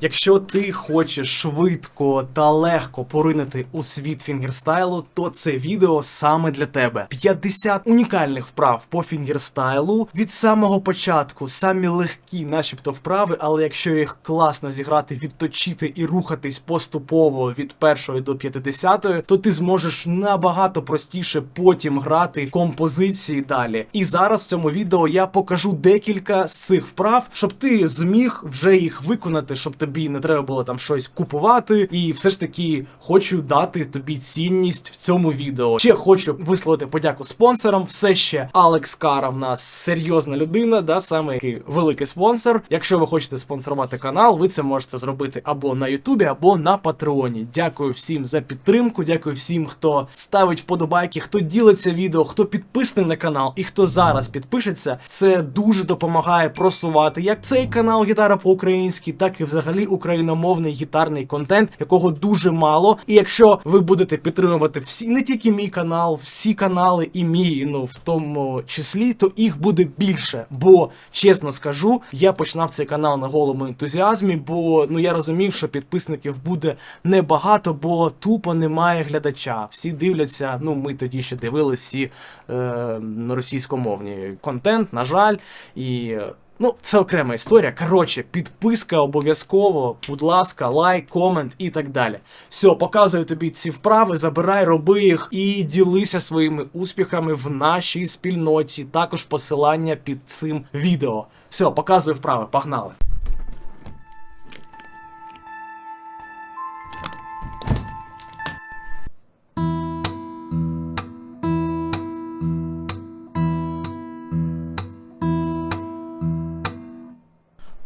Якщо ти хочеш швидко та легко поринути у світ фінгерстайлу, то це відео саме для тебе. 50 унікальних вправ по фінгерстайлу від самого початку, самі легкі, начебто, вправи, але якщо їх класно зіграти, відточити і рухатись поступово від першої до 50, то ти зможеш набагато простіше потім грати композиції далі. І зараз в цьому відео я покажу декілька з цих вправ, щоб ти зміг вже їх виконати, щоб тобі не треба було там щось купувати. І все ж таки хочу дати тобі цінність в цьому відео. Ще хочу висловити подяку спонсорам. Все ще Алекс Кара в нас серйозна людина, да, саме який великий спонсор. Якщо ви хочете спонсорувати канал, ви це можете зробити або на Ютубі, або на Патреоні. Дякую всім за підтримку. Дякую всім, хто ставить вподобайки, хто ділиться відео, хто підписаний на канал і хто зараз підпишеться. Це дуже допомагає просувати як цей канал Гітара по-українськи, так і взагалі україномовний гітарний контент, якого дуже мало. І якщо ви будете підтримувати всі, не тільки мій канал, всі канали і мій, ну в тому числі, то їх буде більше. Бо чесно скажу, я починав цей канал на голому ентузіазмі, бо ну я розумів, що підписників буде небагато, бо тупо немає глядача. Всі дивляться. Ну ми тоді ще дивилися е, російськомовні контент, на жаль, і. Ну, це окрема історія. Коротше, підписка обов'язково, будь ласка, лайк, комент і так далі. Все, показую тобі ці вправи, забирай, роби їх і ділися своїми успіхами в нашій спільноті. Також посилання під цим відео. Все, показую вправи, погнали.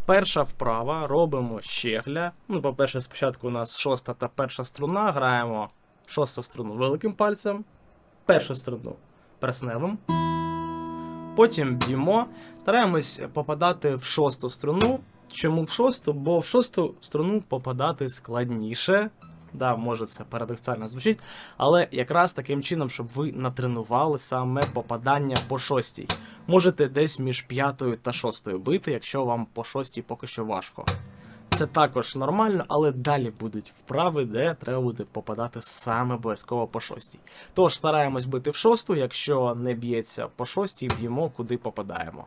Перша вправа робимо щегля. Ну, по-перше, спочатку у нас шоста та перша струна. Граємо шосту струну великим пальцем, першу струну персневим. Потім б'ємо. Стараємось попадати в шосту струну. Чому в шосту? Бо в шосту струну попадати складніше. Да, може це парадоксально звучить, але якраз таким чином, щоб ви натренували саме попадання по шостій. Можете десь між п'ятою та шостою бити, якщо вам по шостій поки що важко. Це також нормально, але далі будуть вправи, де треба буде попадати саме обов'язково по шостій. Тож стараємось бити в шосту, якщо не б'ється по шостій, б'ємо куди попадаємо.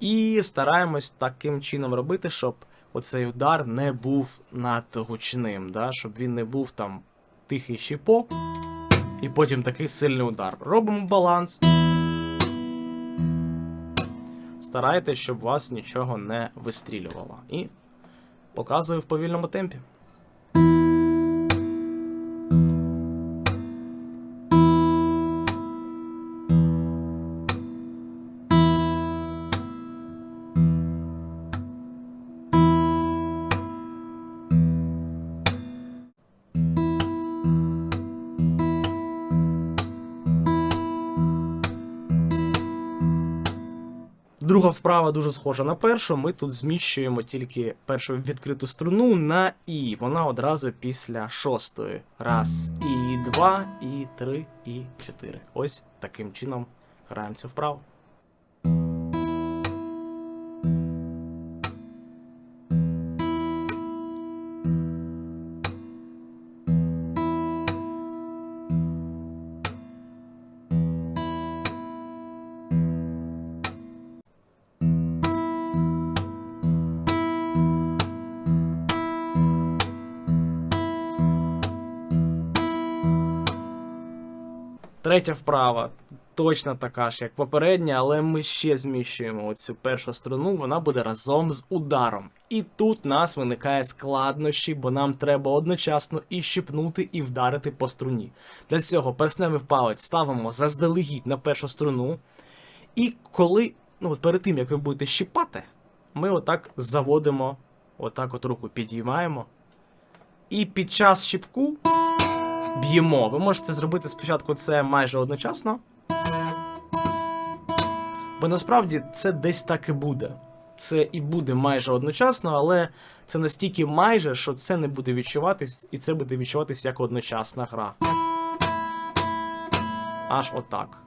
І стараємось таким чином робити, щоб оцей удар не був надто гучним, да? щоб він не був там тихий щіпок, і потім такий сильний удар. Робимо баланс. Старайтесь, щоб вас нічого не вистрілювало. І показую в повільному темпі. Друга вправа дуже схожа на першу. Ми тут зміщуємо тільки першу відкриту струну на І. Вона одразу після шостої. Раз, і два, і три, і чотири. Ось таким чином граємо цю вправу. Третя вправа точно така ж, як попередня, але ми ще зміщуємо оцю першу струну, вона буде разом з ударом. І тут нас виникає складнощі, бо нам треба одночасно і щипнути, і вдарити по струні. Для цього персневий палець ставимо заздалегідь на першу струну. І коли, ну от перед тим як ви будете щипати, ми отак заводимо, отак от руку підіймаємо. І під час щипку б'ємо. Ви можете зробити спочатку це майже одночасно. Бо насправді це десь так і буде. Це і буде майже одночасно, але це настільки майже, що це не буде відчуватись, і це буде відчуватись як одночасна гра. Аж отак.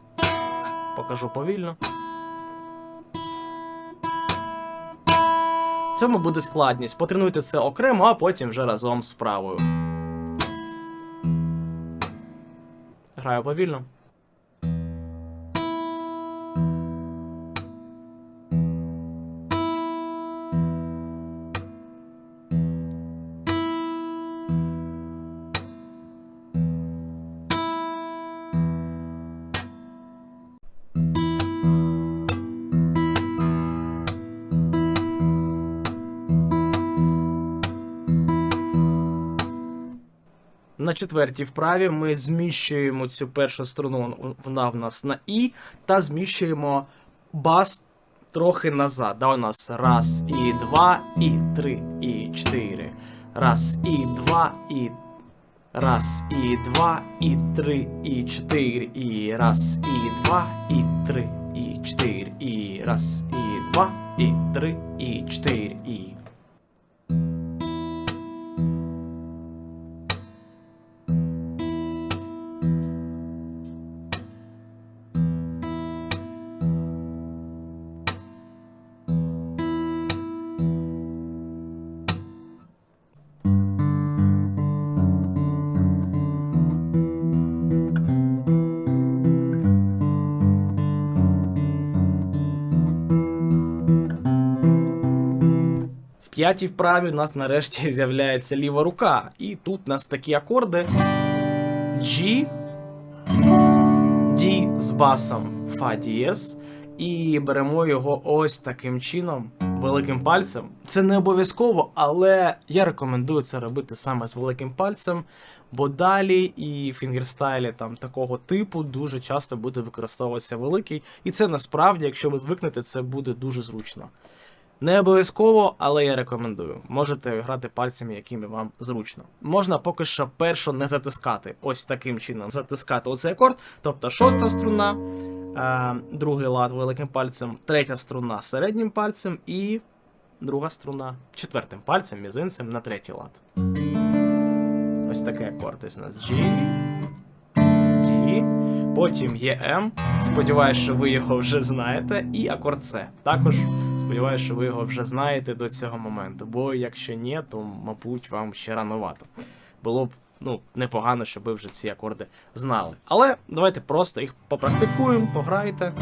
Покажу повільно. В цьому буде складність. Потренуйте це окремо, а потім вже разом з правою. Граю повільно. На четвертій вправі ми зміщуємо цю першу струну, вона в нас на І, та зміщуємо бас трохи назад. Да, у нас раз і два, і три, і чотири. Раз, і два, і. Раз, і два, і три, і чотири, і раз, і два, і три, і чотири, і раз, і два, і три, і чотири, і. П'ятій вправі у нас нарешті з'являється ліва рука. І тут у нас такі акорди G, D з басом Фа дієс. І беремо його ось таким чином, великим пальцем. Це не обов'язково, але я рекомендую це робити саме з великим пальцем, бо далі і фінгерстайлі там такого типу дуже часто буде використовуватися великий. І це насправді, якщо ви звикнете, це буде дуже зручно. Не обов'язково, але я рекомендую. Можете грати пальцями, якими вам зручно. Можна поки що першу не затискати. Ось таким чином затискати оцей акорд. Тобто шоста струна, е, другий лад великим пальцем, третя струна середнім пальцем і друга струна четвертим пальцем, мізинцем на третій лад. Ось такий акорд. Ось у нас G, D, потім є М. Сподіваюсь, що ви його вже знаєте. І акорд С. Також сподіваюся, що ви його вже знаєте до цього моменту. Бо якщо ні, то мабуть вам ще рановато. Було б ну, непогано, щоб ви вже ці акорди знали. Але давайте просто їх попрактикуємо, пограйте.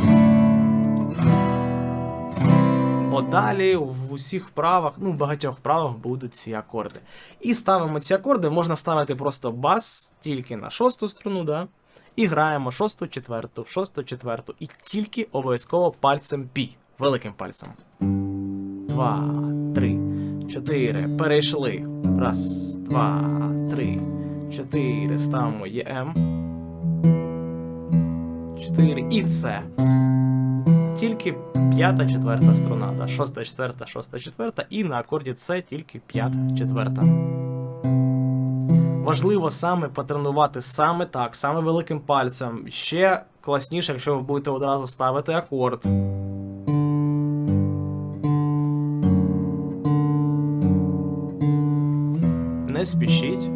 Бо далі в усіх вправах, ну в багатьох вправах будуть ці акорди. І ставимо ці акорди, можна ставити просто бас тільки на шосту струну, да? І граємо шосту, четверту, шосту, четверту. І тільки обов'язково пальцем пі, великим пальцем. Два, три, чотири. Перейшли. Раз, два, три, чотири. Ставимо ЄМ. Чотири. І це. Тільки п'ята, четверта струна. Да? Шоста, четверта, шоста, четверта. І на акорді С тільки п'ята, четверта. Важливо саме потренувати саме так, саме великим пальцем. Ще класніше, якщо ви будете одразу ставити акорд. Спішіть.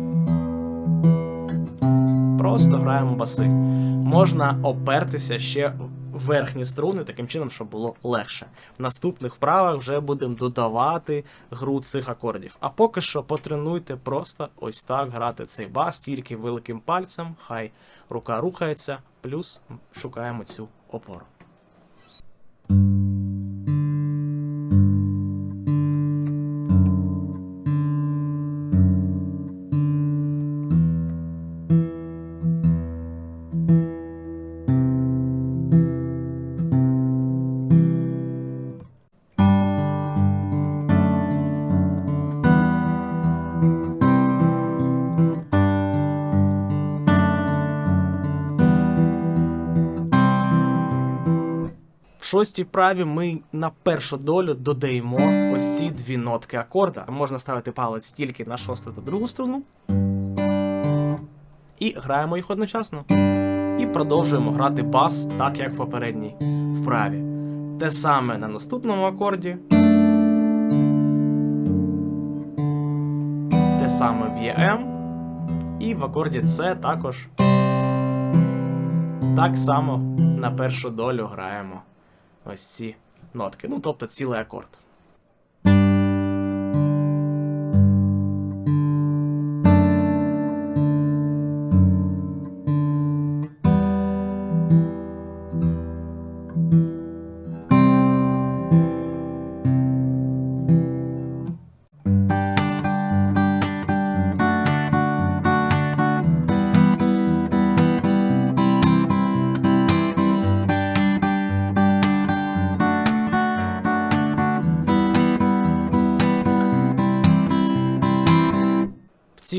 Просто граємо баси. Можна опертися ще верхні струни, таким чином, щоб було легше. В наступних вправах вже будемо додавати гру цих акордів. А поки що потренуйте просто ось так грати цей бас, тільки великим пальцем, хай рука рухається, плюс шукаємо цю опору. Шостій вправі ми на першу долю додаємо ось ці дві нотки акорда. Можна ставити палець тільки на шосту та другу струну. І граємо їх одночасно. І продовжуємо грати бас, так як в попередній вправі. Те саме на наступному акорді. Те саме в ЄМ. І в акорді С також. Так само на першу долю граємо ось ці нотки. Ну, тобто цілий акорд.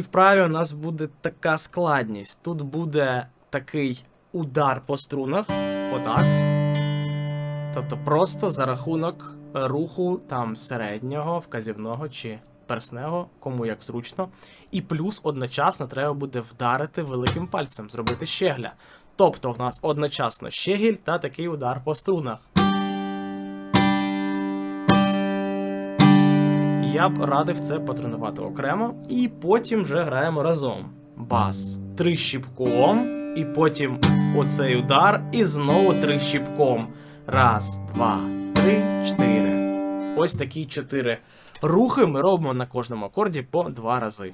Цій вправі у нас буде така складність. Тут буде такий удар по струнах. Отак. Тобто просто за рахунок руху там середнього, вказівного чи перснего, кому як зручно. І плюс одночасно треба буде вдарити великим пальцем, зробити щегля. Тобто у нас одночасно щегіль та такий удар по струнах. Я б радив це потренувати окремо, і потім вже граємо разом. Бас. Три щіпком, і потім оцей удар, і знову три щіпком. Раз, два, три, чотири. Ось такі чотири рухи ми робимо на кожному акорді по два рази.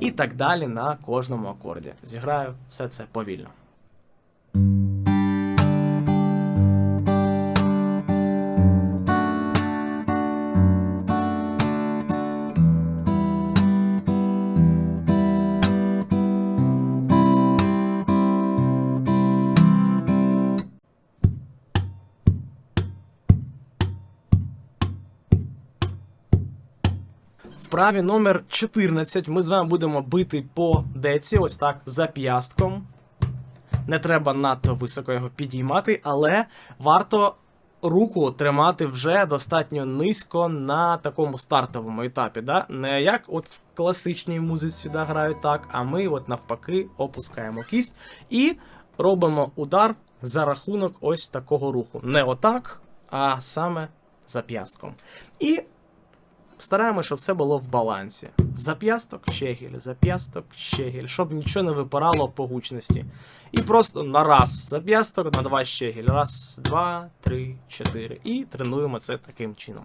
І так далі на кожному акорді. Зіграю все це повільно. Вправі номер 14 ми з вами будемо бити по деці, ось так, зап'ястком. Не треба надто високо його підіймати, але варто руку тримати вже достатньо низько на такому стартовому етапі. Да? Не як от в класичній музиці да, грають так, а ми от навпаки опускаємо кість і робимо удар за рахунок ось такого руху. Не отак, а саме зап'ястком. І Стараємося, щоб все було в балансі. Зап'ясток, щегіль, зап'ясток, щегіль, щоб нічого не випирало по гучності. І просто на раз зап'ясток, на два щегіль. Раз, два, три, чотири. І тренуємо це таким чином.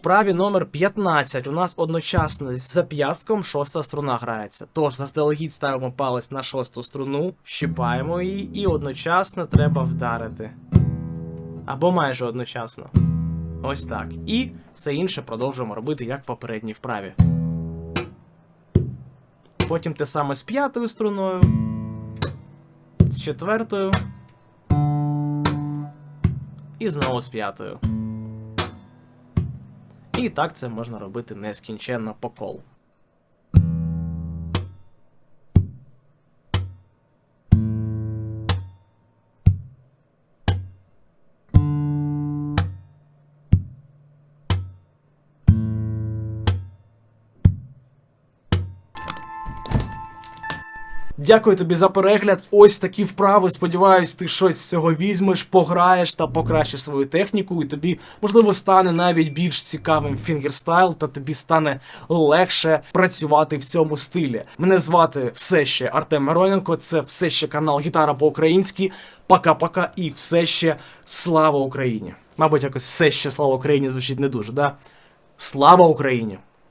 Вправі номер 15 у нас одночасно з зап'ястком шоста струна грається. Тож заздалегідь ставимо палець на шосту струну, щипаємо її і одночасно треба вдарити. Або майже одночасно. Ось так. І все інше продовжуємо робити як в попередній вправі. Потім те саме з п'ятою струною, з четвертою. І знову з п'ятою. І так це можна робити нескінченно по колу. Дякую тобі за перегляд. Ось такі вправи. Сподіваюсь, ти щось з цього візьмеш, пограєш та покращиш свою техніку, і тобі, можливо, стане навіть більш цікавим фінгерстайл, та тобі стане легше працювати в цьому стилі. Мене звати все ще Артем Мироненко. Це все ще канал Гітара по-українськи. Пока-пока і все ще слава Україні. Мабуть, якось все ще слава Україні звучить не дуже, да? Слава Україні!